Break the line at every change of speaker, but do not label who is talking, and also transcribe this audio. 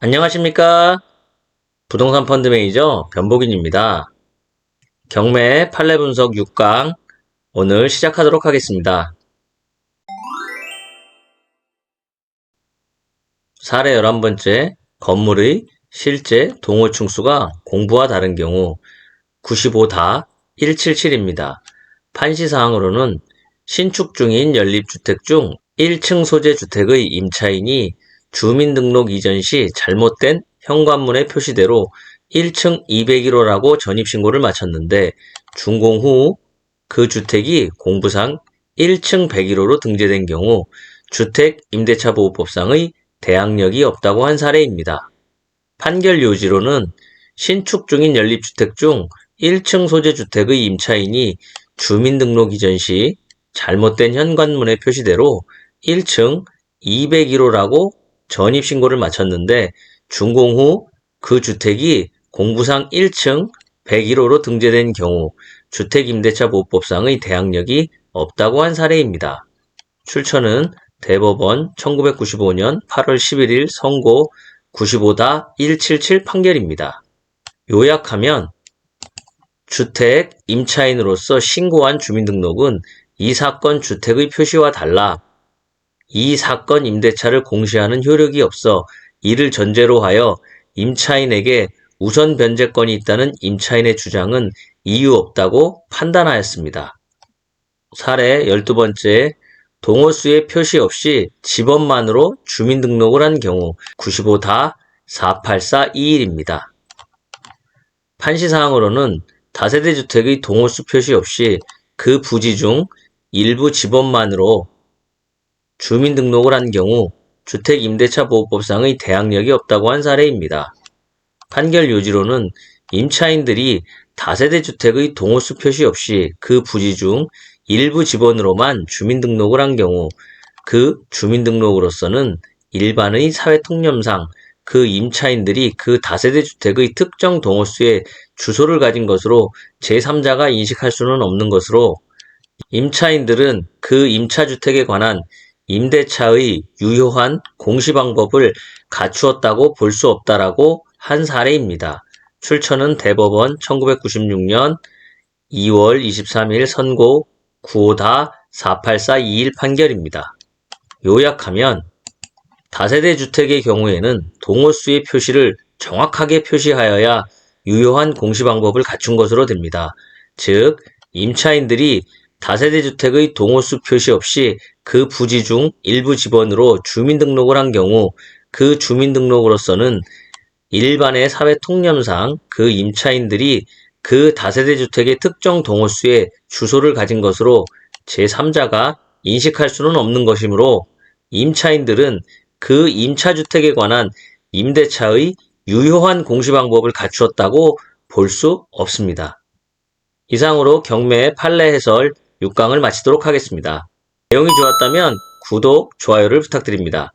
안녕하십니까? 부동산 펀드 매니저 변복인입니다. 경매 판례 분석 6강 오늘 시작하도록 하겠습니다. 사례 11번째 건물의 실제 동호 층수가 공부와 다른 경우 95 다 177입니다. 판시사항으로는 신축 중인 연립주택 중 1층 소재 주택의 임차인이 주민등록 이전 시 잘못된 현관문의 표시대로 1층 201호라고 전입신고를 마쳤는데 준공 후 그 주택이 공부상 1층 101호로 등재된 경우 주택임대차보호법상의 대항력이 없다고 한 사례입니다. 판결 요지로는 신축 중인 연립주택 중 1층 소재 주택의 임차인이 주민등록 이전 시 잘못된 현관문의 표시대로 1층 201호라고 전입신고를 마쳤는데 준공 후 그 주택이 공부상 1층 101호로 등재된 경우 주택임대차 보호법상의 대항력이 없다고 한 사례입니다. 출처는 대법원 1995년 8월 11일 선고 95다 177 판결입니다. 요약하면 주택 임차인으로서 신고한 주민등록은 이 사건 주택의 표시와 달라 이 사건 임대차를 공시하는 효력이 없어 이를 전제로 하여 임차인에게 우선 변제권이 있다는 임차인의 주장은 이유 없다고 판단하였습니다. 사례 12번째 동호수의 표시 없이 집원만으로 주민등록을 한 경우 95다 48421입니다. 판시사항으로는 다세대 주택의 동호수 표시 없이 그 부지 중 일부 집원만으로 주민등록을 한 경우 주택임대차보호법상의 대항력이 없다고 한 사례입니다. 판결 요지로는 임차인들이 다세대 주택의 동호수 표시 없이 그 부지 중 일부 집원으로만 주민등록을 한 경우 그 주민등록으로서는 일반의 사회통념상 그 임차인들이 그 다세대 주택의 특정 동호수에 주소를 가진 것으로 제3자가 인식할 수는 없는 것으로 임차인들은 그 임차주택에 관한 임대차의 유효한 공시 방법을 갖추었다고 볼 수 없다라고 한 사례입니다. 출처는 대법원 1996년 2월 23일 선고 95다 48421 판결입니다. 요약하면 다세대 주택의 경우에는 동호수의 표시를 정확하게 표시하여야 유효한 공시 방법을 갖춘 것으로 됩니다. 즉, 임차인들이 다세대 주택의 동호수 표시 없이 그 부지 중 일부 집원으로 주민등록을 한 경우 그 주민등록으로서는 일반의 사회 통념상 그 임차인들이 그 다세대 주택의 특정 동호수에 주소를 가진 것으로 제3자가 인식할 수는 없는 것이므로 임차인들은 그 임차주택에 관한 임대차의 유효한 공시 방법을 갖추었다고 볼 수 없습니다. 이상으로 경매 판례 해설 6강을 마치도록 하겠습니다. 내용이 좋았다면 구독, 좋아요를 부탁드립니다.